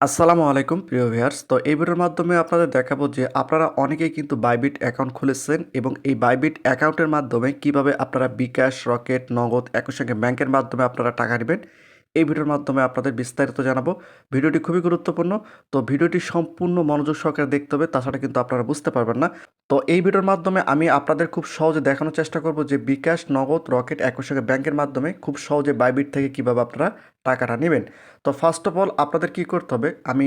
আসসালামু আলাইকুম, প্রিয় ভিউয়ার্স। তো এই ভিডিওর মাধ্যমে আপনাদের দেখাবো যে আপনারা অনেকেই কিন্তু বাইবিট অ্যাকাউন্ট খুলেছেন এবং এই বাইবিট অ্যাকাউন্টের মাধ্যমে কীভাবে আপনারা বিকাশ, রকেট, নগদ একই সঙ্গে ব্যাংকের মাধ্যমে আপনারা টাকা নেবেন, এই ভিডিওর মাধ্যমে আপনাদের বিস্তারিত জানাব। ভিডিওটি খুবই গুরুত্বপূর্ণ। তো ভিডিওটি সম্পূর্ণ মনোযোগ সহকারে দেখতে হবে, তাছাড়া কিন্তু আপনারা বুঝতে পারবেন না। তো এই ভিডিওর মাধ্যমে আমি আপনাদের খুব সহজে দেখানোর চেষ্টা করব যে বিকাশ নগদ রকেট একই সঙ্গে ব্যাংকের মাধ্যমে খুব সহজে বাইবিট থেকে কীভাবে আপনারা টাকাটা নেবেন। তো ফার্স্ট অফ অল আপনাদের কি করতে হবে? আমি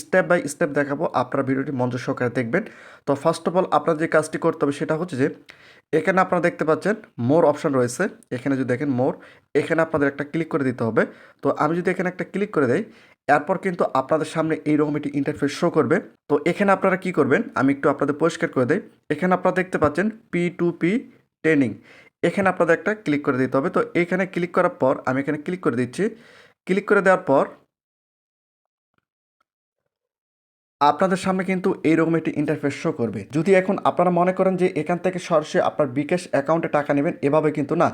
স্টেপ বাই স্টেপ দেখাবো, আপনারা ভিডিওটি মনোযোগ সহকারে দেখবেন। তো ফার্স্ট অফ অল আপনার যে কাজটি করতে হবে সেটা হচ্ছে যে, এখানে আপনারা দেখতে পাচ্ছেন মোর অপশন রয়েছে। এখানে যদি দেখেন মোর এখানে আপনাদের একটা ক্লিক করে দিতে হবে। তো আমি যদি এখানে একটা ক্লিক করে দেই এরপর কিন্তু আপনাদের সামনে এইরকম একটি ইন্টারফেস শো করবে। তো এখানে আপনারা কি করবেন? আমি একটু আপনাদের পরিষ্কার করে দেই। এখানে আপনারা দেখতে পাচ্ছেন পি টু পি ট্রেনিং এখানে আপনাদের একটা ক্লিক করে দিতে হবে। তো এখানে ক্লিক করার পর, আমি এখানে ক্লিক করে দিচ্ছি। ক্লিক করে দেওয়ার পর আপনাদের সামনে কিন্তু এইরকম একটি ইন্টারফেস শো করবে। যদি এখন আপনারা মনে করেন যে এখান থেকে সরাসরি আপনার বিকাশ অ্যাকাউন্টে টাকা নেবেন, এভাবে কিন্তু না।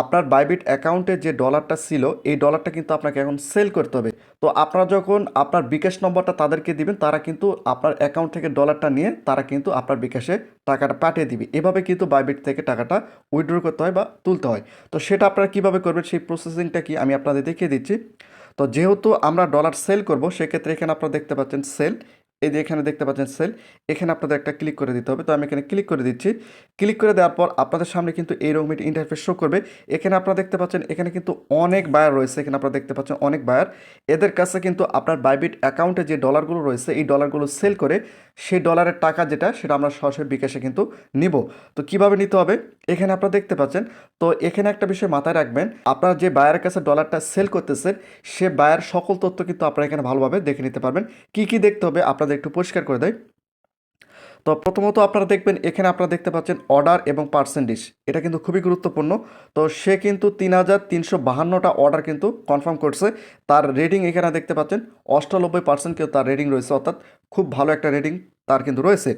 আপনার বাইবিট অ্যাকাউন্টে যে ডলারটা ছিল, এই ডলারটা কিন্তু আপনাকে এখন সেল করতে হবে। তো আপনারা যখন আপনার বিকাশ নম্বরটা তাদেরকে দিবেন, তারা কিন্তু আপনার অ্যাকাউন্ট থেকে ডলারটা নিয়ে তারা কিন্তু আপনার বিকাশে টাকাটা পাঠিয়ে দিবে। এভাবে কিন্তু বাইবিট থেকে টাকাটা উইথড্র করতে হয় বা তুলতে হয়। তো সেটা আপনারা কীভাবে করবেন, সেই প্রসেসিংটা কি আমি আপনাদের দেখিয়ে দিচ্ছি। তো যেহেতু আমরা ডলার সেল করব, সেক্ষেত্রে এখানে আপনারা দেখতে পাচ্ছেন সেল এই যে এখানে দেখতে পাচ্ছেন সেল, এখানে আপনাদের একটা ক্লিক করে দিতে হবে। তো আমি এখানে ক্লিক করে দিচ্ছি। ক্লিক করে দেওয়ার পর আপনাদের সামনে কিন্তু এইরকম একটি ইন্টারফেস শো করবে। এখানে আপনারা দেখতে পাচ্ছেন, এখানে কিন্তু অনেক বায়ার রয়েছে। এখানে আপনারা দেখতে পাচ্ছেন অনেক বায়ার এদের কাছে কিন্তু আপনার বাইবিট অ্যাকাউন্টে যে ডলারগুলো রয়েছে, এই ডলারগুলো সেল করে সেই ডলারের টাকা যেটা, সেটা আমরা সরাসরি বিকাশে কিন্তু নিব। তো কীভাবে নিতে হবে? এখানে আপনারা দেখতে পাচ্ছেন। তো এখানে একটা বিষয় মাথায় রাখবেন, আপনারা যে বায়ারের কাছে ডলারটা সেল করতেছেন, সে বায়ার সকল তথ্য কিন্তু আপনারা এখানে ভালোভাবে দেখে নিতে পারবেন। কি কি দেখতে হবে আপনাদের একটু পরিষ্কার করে দেয় তো প্রথমত আপনারা দেখবেন, এখানে আপনারা দেখতে পাচ্ছেন অর্ডার এবং পার্সেন্টেজ এটা কিন্তু খুবই গুরুত্বপূর্ণ। তো সে কিন্তু তিন হাজার তিনশো বাহান্নটা অর্ডার কিন্তু কনফার্ম করছে। তার রেটিং এখানে দেখতে পাচ্ছেন, অষ্টানব্বই পার্সেন্ট কিন্তু তার রেটিং রয়েছে, অর্থাৎ খুব ভালো একটা রেটিং তার কিন্তু রয়েছে।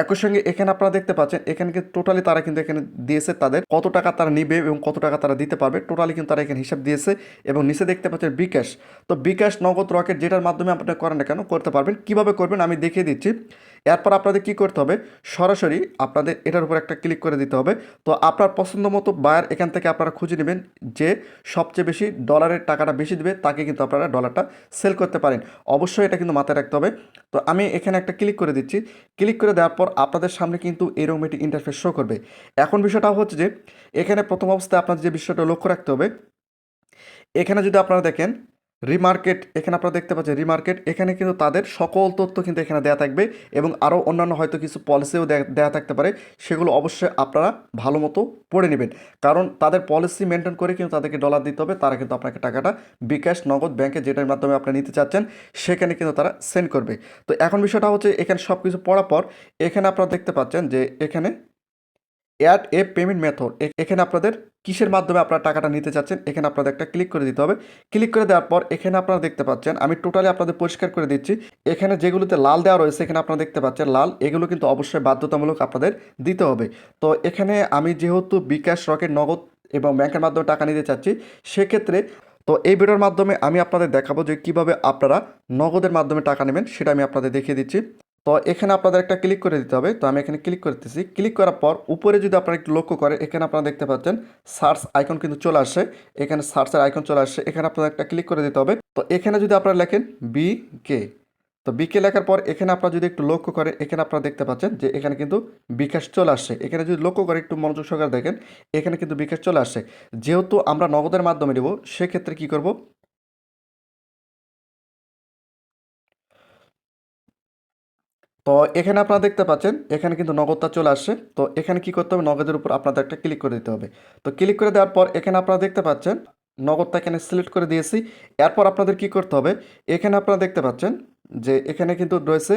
একই সঙ্গে এখানে আপনারা দেখতে পাচ্ছেন, এখানে কিন্তু টোটালি তারা কিন্তু এখানে দিয়েছে তাদের কত টাকা তারা নিবে এবং কত টাকা তারা দিতে পারবে। টোটালি কিন্তু তারা এখানে হিসাব দিয়েছে এবং নিচে দেখতে পাচ্ছেন বিকাশ তো বিকাশ নগদ রকেট যেটার মাধ্যমে আপনারা করেন না কেন, করতে পারবেন। কীভাবে করবেন আমি দেখিয়ে দিচ্ছি। এরপর আপনাদের কি করতে হবে? সরাসরি আপনাদের এটার উপর একটা ক্লিক করে দিতে হবে। তো আপনার পছন্দ মতো বায়ার এখান থেকে আপনারা খুঁজে নেবেন যে সবচেয়ে বেশি ডলারের টাকাটা বেশি দেবে, তাকে কিন্তু আপনারা ডলারটা সেল করতে পারেন। অবশ্যই এটা কিন্তু মাথায় রাখতে হবে। তো আমি এখানে একটা ক্লিক করে দিচ্ছি। ক্লিক করে দেওয়ার পর আপনাদের সামনে কিন্তু এরকম একটি ইন্টারফেস শো করবে। এখন বিষয়টা হচ্ছে যে, এখানে প্রথম অবস্থায় আপনাদের যে বিষয়টা লক্ষ্য রাখতে হবে, এখানে যদি আপনারা দেখেন রিমার্কেট এখানে আপনারা দেখতে পাচ্ছেন রিমার্কেট এখানে কিন্তু তাদের সকল তথ্য কিন্তু এখানে দেওয়া থাকবে এবং আরও অন্যান্য হয়তো কিছু পলিসিও দেওয়া থাকতে পারে, সেগুলো অবশ্যই আপনারা ভালো মতো পড়ে নেবেন। কারণ তাদের পলিসি মেনটেন করে কিন্তু তাদেরকে ডলার দিতে হবে, তারা কিন্তু আপনাকে টাকাটা বিকাশ, নগদ ব্যাংকে যেটার মাধ্যমে আপনি নিতে চাচ্ছেন, সেখানে কিন্তু তারা সেন্ড করবে। তো এখন বিষয়টা হচ্ছে এখানে সব কিছু পড়ার পর, এখানে আপনারা দেখতে পাচ্ছেন যে এখানে অ্যাড এ পেমেন্ট মেথড এখানে আপনাদের কিসের মাধ্যমে আপনারা টাকাটা নিতে চাচ্ছেন, এখানে আপনাদের একটা ক্লিক করে দিতে হবে। ক্লিক করে দেওয়ার পর এখানে আপনারা দেখতে পাচ্ছেন, আমি টোটালি আপনাদের পরিষ্কার করে দিচ্ছি। এখানে যেগুলোতে লাল দেওয়া রয়েছে, এখানে আপনারা দেখতে পাচ্ছেন লাল, এগুলো কিন্তু অবশ্যই বাধ্যতামূলক আপনাদের দিতে হবে। তো এখানে আমি যেহেতু বিকাশ, রকেট, নগদ এবং ব্যাংকের মাধ্যমে টাকা নিতে চাচ্ছি, সেক্ষেত্রে তো এই ভিডিওর মাধ্যমে আমি আপনাদের দেখাবো যে কীভাবে আপনারা নগদের মাধ্যমে টাকা নেবেন, সেটা আমি আপনাদের দেখিয়ে দিচ্ছি। তো এখানে আপনাদের একটা ক্লিক করে দিতে হবে। তো আমি এখানে ক্লিক করতেছি। ক্লিক করার পর উপরে যদি আপনারা একটু লক্ষ্য করে এখানে আপনারা দেখতে পাচ্ছেন সার্চ আইকন কিন্তু চলে আসে এখানে সার্চের আইকন চলে আসছে। এখানে আপনাদের একটা ক্লিক করে দিতে হবে। তো এখানে যদি আপনারা লেখেন বি কে তো বিকে লেখার পর এখানে আপনারা যদি একটু লক্ষ্য করে এখানে আপনারা দেখতে পাচ্ছেন যে এখানে কিন্তু বিকাশ চলে আসছে। এখানে যদি লক্ষ্য করে একটু মনোযোগ সহকারে দেখেন, এখানে কিন্তু বিকাশ চলে আসছে। যেহেতু আমরা নগদের মাধ্যমে নেব, সেক্ষেত্রে কি করব? তো এখানে আপনারা দেখতে পাচ্ছেন, এখানে কিন্তু নগদটা চলে আসছে। তো এখানে কি করতে হবে? নগদের উপর আপনাদের একটা ক্লিক করে দিতে হবে। তো ক্লিক করে দেওয়ার পর এখানে আপনারা দেখতে পাচ্ছেন, নগদটা এখানে সিলেক্ট করে দিয়েছি। এরপর আপনাদের কি করতে হবে? এখানে আপনারা দেখতে পাচ্ছেন যে এখানে কিন্তু রয়েছে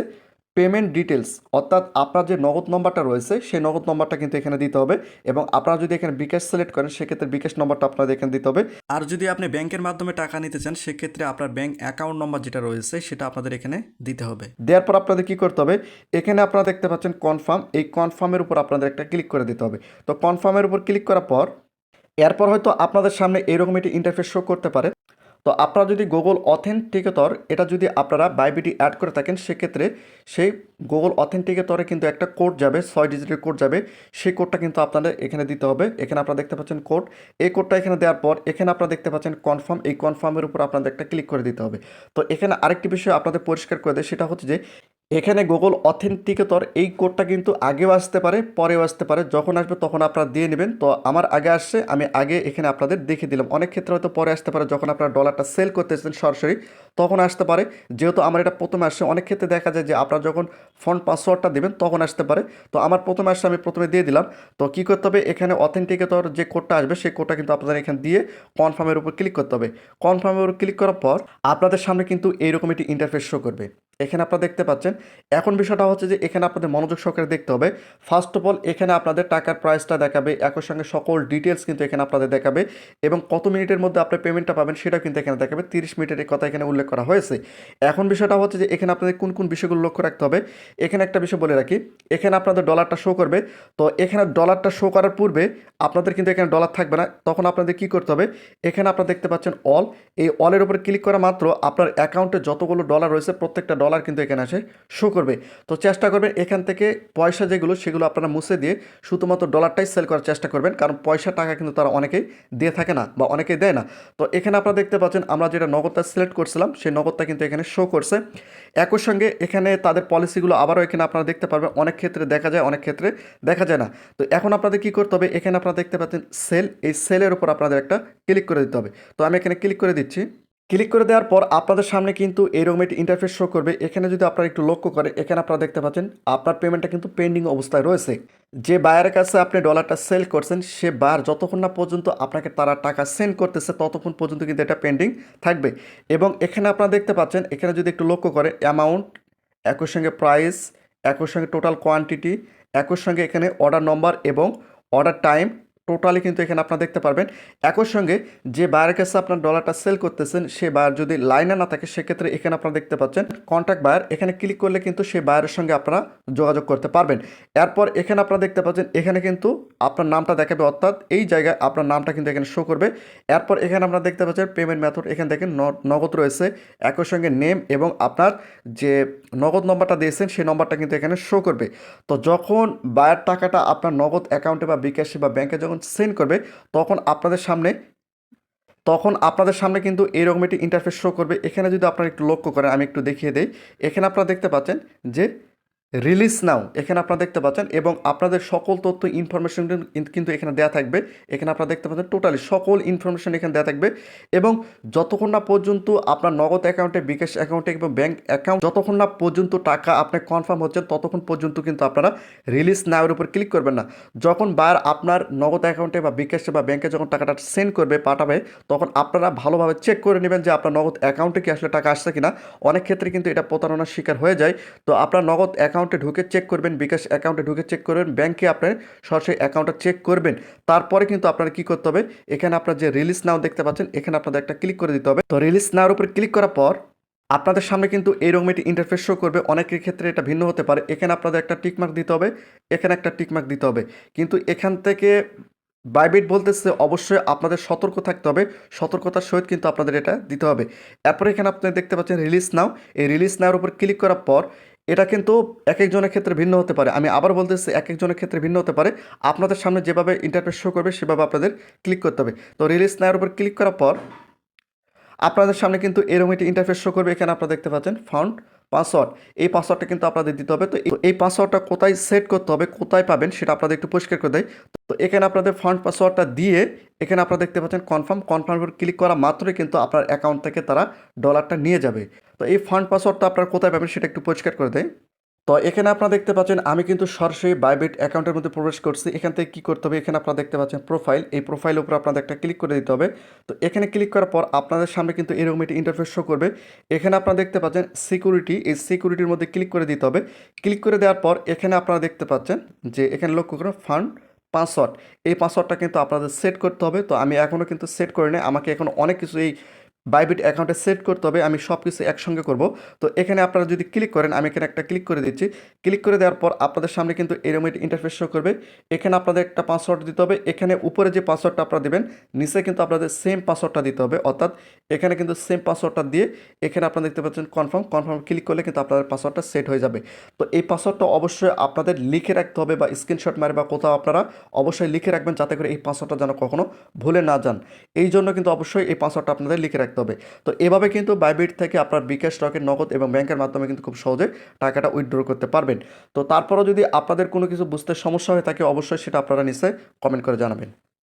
পেমেন্ট ডিটেলস অর্থাৎ আপনার যে নগদ নম্বরটা রয়েছে, সেই নগদ নম্বরটা কিন্তু এখানে দিতে হবে এবং আপনারা যদি এখানে বিকাশ সিলেক্ট করেন, সেক্ষেত্রে বিকাশ নম্বরটা আপনাদের এখানে দিতে হবে। আর যদি আপনি ব্যাংকের মাধ্যমে টাকা নিতে চান, সেক্ষেত্রে আপনার ব্যাংক অ্যাকাউন্ট নম্বর যেটা রয়েছে, সেটা আপনাদের এখানে দিতে হবে। দেওয়ার পর আপনাদের কি করতে হবে, এখানে আপনারা দেখতে পাচ্ছেন কনফার্ম এই কনফার্মের উপর আপনাদের একটা ক্লিক করে দিতে হবে। তো কনফার্মের উপর ক্লিক করার পর, এরপর হয়তো আপনাদের সামনে এরকম একটি ইন্টারফেস শো করতে পারে। তো আপনারা যদি গুগল অথেন্টিকেটর এটা যদি আপনারা বাইবিটি অ্যাড করে থাকেন, সেক্ষেত্রে সেই গুগল অথেন্টিকেটরে কিন্তু একটা কোড যাবে, ছয় ডিজিটের কোড যাবে। সেই কোডটা কিন্তু আপনাদের এখানে দিতে হবে। এখানে আপনারা দেখতে পাচ্ছেন কোড এই কোডটা এখানে দেওয়ার পর, এখানে আপনারা দেখতে পাচ্ছেন কনফার্ম এই কনফার্মের উপর আপনাদের একটা ক্লিক করে দিতে হবে। তো এখানে আরেকটি বিষয় আপনাদের পরিষ্কার করে দেয়, সেটা হচ্ছে যে এখানে গুগল অথেন্টিকেটর এই কোডটা কিন্তু আগেও আসতে পারে, পরেও আসতে পারে। যখন আসবে তখন আপনারা দিয়ে নেবেন। তো আমার আগে আসছে, আমি আগে এখানে আপনাদের দেখে দিলাম। অনেক ক্ষেত্রে হয়তো পরে আসতে পারে, যখন আপনারা ডলারটা সেল করতেছেন সরাসরি, তখন আসতে পারে। যেহেতু আমার এটা প্রথমে আসছে, অনেক ক্ষেত্রে দেখা যায় যে আপনারা যখন ফোন পাসওয়ার্ডটা দেবেন, তখন আসতে পারে। তো আমার প্রথমে আসছে, আমি প্রথমে দিয়ে দিলাম। তো কী করতে হবে? এখানে অথেন্টিকেটর যে কোডটা আসবে, সেই কোডটা কিন্তু আপনাদের এখানে দিয়ে কনফার্মের উপর ক্লিক করতে হবে। কনফার্মের উপর ক্লিক করার পর আপনাদের সামনে কিন্তু এইরকম একটি ইন্টারফেস শো করবে। এখানে আপনারা দেখতে পাচ্ছেন। এখন বিষয়টা হচ্ছে যে, এখানে আপনাদের মনোযোগ সহকারে দেখতে হবে। ফার্স্ট অফ অল এখানে আপনাদের টাকার প্রাইসটা দেখাবে। একই সঙ্গে সকল ডিটেলস কিন্তু এখানে আপনাদের দেখাবে। এবং কত মিনিটের মধ্যে আপনার পেমেন্টটা পাবেন সেটাও কিন্তু এখানে দেখাবে। তিরিশ মিনিটের কথা এখানে উল্লেখ করা হয়েছে। এখন বিষয়টা হচ্ছে যে, এখানে আপনাদের কোন কোন বিষয়গুলো লক্ষ্য রাখতে হবে? এখানে একটা বিষয় বলে রাখি। এখানে আপনাদের ডলারটা শো করবে। তো এখানে ডলারটা শো করার পূর্বে আপনাদের কিন্তু এখানে ডলার থাকবে না। তখন আপনাদের কি করতে হবে? এখানে আপনারা দেখতে পাচ্ছেন অল এই অলের উপরে ক্লিক করা মাত্র আপনার অ্যাকাউন্টে যতগুলো ডলার রয়েছে, প্রত্যেকটা ডলার কিন্তু এখানে আসে শো করবে। তো চেষ্টা করবেন এখান থেকে পয়সা যেগুলো, সেগুলো আপনারা মুছে দিয়ে শুধুমাত্র ডলারটাই সেল করার চেষ্টা করবেন, কারণ পয়সা টাকা কিন্তু তারা অনেকেই দিয়ে থাকে না বা অনেকেই দেয় না। তো এখানে আপনারা দেখতে পাচ্ছেন, আমরা যেটা নগদটা সিলেক্ট করছিলাম, সেই নগদটা কিন্তু এখানে শো করছে। একই সঙ্গে এখানে তাদের পলিসিগুলো আবারও এখানে আপনারা দেখতে পারবেন, অনেক ক্ষেত্রে দেখা যায়, অনেক ক্ষেত্রে দেখা যায় না। তো এখন আপনাদের কি করতে হবে, এখানে আপনারা দেখতে পাচ্ছেন সেল এই সেলের উপর আপনাদের একটা ক্লিক করে দিতে হবে। তো আমি এখানে ক্লিক করে দিচ্ছি। ক্লিক করে দেওয়ার পর আপনাদের সামনে কিন্তু এরকম একটি ইন্টারফেস শো করবে। এখানে যদি আপনারা একটু লক্ষ্য করে, এখানে আপনারা দেখতে পাচ্ছেন, আপনার পেমেন্টটা কিন্তু পেন্ডিং অবস্থায় রয়েছে। যে বায়ারের কাছে আপনি ডলারটা সেল করছেন, সে বার যতক্ষণ না পর্যন্ত আপনাকে তারা টাকা সেন্ড করতেছে, ততক্ষণ পর্যন্ত কিন্তু এটা পেন্ডিং থাকবে। এবং এখানে আপনারা দেখতে পাচ্ছেন, এখানে যদি একটু লক্ষ্য করে অ্যামাউন্ট একই সঙ্গে প্রাইস একই সঙ্গে টোটাল কোয়ান্টিটি একই সঙ্গে এখানে অর্ডার নম্বর এবং অর্ডার টাইম টোটালি কিন্তু এখানে আপনারা দেখতে পারবেন। একই সঙ্গে যে বায়ারের কাছে আপনার ডলারটা সেল করতেছেন, সে বায়ার যদি লাইনে না থাকে, সেক্ষেত্রে এখানে আপনারা দেখতে পাচ্ছেন কন্ট্যাক্ট বায়ার এখানে ক্লিক করলে কিন্তু সেই বায়ারের সঙ্গে আপনারা যোগাযোগ করতে পারবেন। এরপর এখানে আপনারা দেখতে পাচ্ছেন, এখানে কিন্তু আপনার নামটা দেখাবে, অর্থাৎ এই জায়গায় আপনার নামটা কিন্তু এখানে শো করবে। এরপর এখানে আপনারা দেখতে পাচ্ছেন পেমেন্ট মেথড এখানে দেখেন নগদ রয়েছে। একই সঙ্গে নেম এবং আপনার যে নগদ নম্বরটা দিয়েছেন, সেই নম্বরটা কিন্তু এখানে শো করবে। তো যখন বায়ার টাকাটা আপনার নগদ অ্যাকাউন্টে বা বিকাশে বা ব্যাংকে যখন সেন্ড করবে, তখন আপনাদের সামনে, তখন আপনাদের সামনে কিন্তু এইরকম একটি ইন্টারফেস শো করবে। এখানে যদি আপনারা একটু লক্ষ্য করেন, আমি একটু দেখিয়ে দিই। এখানে আপনারা দেখতে পাচ্ছেন যে রিলিজ নাও এখানে আপনারা দেখতে পাচ্ছেন, এবং আপনাদের সকল তথ্য ইনফরমেশন কিন্তু এখানে দেওয়া থাকবে। এখানে আপনারা দেখতে পাচ্ছেন টোটালি সকল ইনফরমেশন এখানে দেওয়া থাকবে, এবং যতক্ষণ না পর্যন্ত আপনার নগদ অ্যাকাউন্টে বিকাশ অ্যাকাউন্টে এবং ব্যাঙ্ক অ্যাকাউন্ট যতক্ষণ না পর্যন্ত টাকা আপনি কনফার্ম হচ্ছেন, ততক্ষণ পর্যন্ত কিন্তু আপনারা রিলিজ নাওয়ের উপর ক্লিক করবেন না। যখন বার আপনার নগদ অ্যাকাউন্টে বা বিকাশে বা ব্যাঙ্কে যখন টাকাটা সেন্ড করবে, পাঠাবে, তখন আপনারা ভালোভাবে চেক করে নেবেন যে আপনার নগদ অ্যাকাউন্টে কি আসলে টাকা আসছে কিনা। অনেক ক্ষেত্রে কিন্তু এটা প্রতারণার শিকার হয়ে যায়। তো আপনার নগদ অ্যাকাউন্টে ঢুকে চেক করবেন, বিকাশ অ্যাকাউন্টে ঢুকে চেক করবেন, ব্যাংকে আপনার সরাসরি অ্যাকাউন্টটা চেক করবেন। তারপরে কিন্তু আপনারা কি করতে হবে? এখানে আপনার যে রিলিজ নাও দেখতে পাচ্ছেন, এখানে আপনাদের একটা ক্লিক করে দিতে হবে। তো রিলিজ নাওর উপর ক্লিক করার পর আপনাদের সামনে কিন্তু এইরকম একটি ইন্টারফেস শো করবে। অনেকের ক্ষেত্রে এটা ভিন্ন হতে পারে। এখানে আপনাদের একটা টিকমার্ক দিতে হবে, এখানে একটা টিকমার্ক দিতে হবে। কিন্তু এখান থেকে বাইবিট বলতেছে অবশ্যই আপনাদের সতর্ক থাকতে হবে। সতর্কতার সহিত কিন্তু আপনাদের এটা দিতে হবে। এরপরে এখানে আপনি দেখতে পাচ্ছেন রিলিজ নাও এই রিলিজ নাওর উপর ক্লিক করার পর এটা কিন্তু এক একজনের ক্ষেত্রে ভিন্ন হতে পারে। আমি আবার বলতেছি এক একজনের ক্ষেত্রে ভিন্ন হতে পারে। আপনাদের সামনে যেভাবে ইন্টারফেস শো করবে, সেভাবে আপনাদের ক্লিক করতে হবে। তো রিলিজ নেওয়ার উপর ক্লিক করার পর, আপনাদের সামনে কিন্তু এরকম একটি ইন্টারফেস শো করবে। এখানে আপনারা দেখতে পাচ্ছেন ফাউন্ড পাসওয়ার্ড। এই পাসওয়ার্ডটা কিন্তু আপনাদের দিতে হবে। তো এই- পাসওয়ার্ডটা কোথায় সেট করতে হবে, কোথায় পাবেন সেটা আপনাদের একটু পরিষ্কার করে দেয় তো এখানে আপনাদের ফান্ড পাসওয়ার্ডটা দিয়ে এখানে আপনারা দেখতে পাচ্ছেন কনফার্ম কনফার্ম করে ক্লিক করা মাত্রই কিন্তু আপনার অ্যাকাউন্ট থেকে তারা ডলারটা নিয়ে যাবে। তো এই ফান্ড পাসওয়ার্ডটা আপনারা কোথায় পাবেন সেটা একটু পরিষ্কার করে দেয় তো এখানে আপনারা দেখতে পাচ্ছেন, আমি কিন্তু সরাসরি বাইবেট অ্যাকাউন্টের মধ্যে প্রবেশ করছি। এখান থেকে কী করতে হবে? এখানে আপনারা দেখতে পাচ্ছেন প্রোফাইল এই প্রোফাইলের উপর আপনাদের একটা ক্লিক করে দিতে হবে। তো এখানে ক্লিক করার পর আপনাদের সামনে কিন্তু এরকম একটি ইন্টারফেস শো করবে। এখানে আপনারা দেখতে পাচ্ছেন সিকিউরিটি এই সিকিউরিটির মধ্যে ক্লিক করে দিতে হবে। ক্লিক করে দেওয়ার পর এখানে আপনারা দেখতে পাচ্ছেন যে এখানে লক্ষ্য করুন ফান্ড পাসওয়ার্ড এই পাসওয়ার্ডটা কিন্তু আপনাদের সেট করতে হবে। তো আমি এখনও কিন্তু সেট করি নাই আমাকে এখন অনেক কিছু এই বাইবিট অ্যাকাউন্টে সেট করতে হবে, আমি সব কিছু একসঙ্গে করব। তো এখানে আপনারা যদি ক্লিক করেন, আমি এখানে একটা ক্লিক করে দিচ্ছি। ক্লিক করে দেওয়ার পর আপনাদের সামনে কিন্তু এরকম ইন্টারফেস শো করবে। এখানে আপনাদের একটা পাসওয়ার্ড দিতে হবে। এখানে উপরে যে পাসওয়ার্ডটা আপনারা দেবেন, নিচে কিন্তু আপনাদের সেম পাসওয়ার্ডটা দিতে হবে। অর্থাৎ এখানে কিন্তু সেম পাসওয়ার্ডটা দিয়ে এখানে আপনারা দেখতে পাচ্ছেন কনফার্ম কনফার্ম ক্লিক করলে কিন্তু আপনাদের পাসওয়ার্ডটা সেট হয়ে যাবে। তো এই পাসওয়ার্ডটা অবশ্যই আপনাদের লিখে রাখতে হবে বা স্ক্রিনশট মারে বা কোথাও আপনারা অবশ্যই লিখে রাখবেন, যাতে করে এই পাসওয়ার্ডটা যেন কখনো ভুলে না যান। এই জন্য কিন্তু অবশ্যই এই পাসওয়ার্ডটা আপনাদের লিখে রাখতে হবে। তো এভাবে কিন্তু বাইবিট থেকে আপনার বিকাশ রকেট, নগদ এবং ব্যাংকের মাধ্যমে কিন্তু খুব সহজে টাকাটা উইথড্র করতে পারবেন। তো তারপরও যদি আপনাদের কোনো কিছু বুঝতে সমস্যা হয়ে থাকে, অবশ্যই সেটা আপনারা নিশ্চয়ই কমেন্ট করে জানাবেন।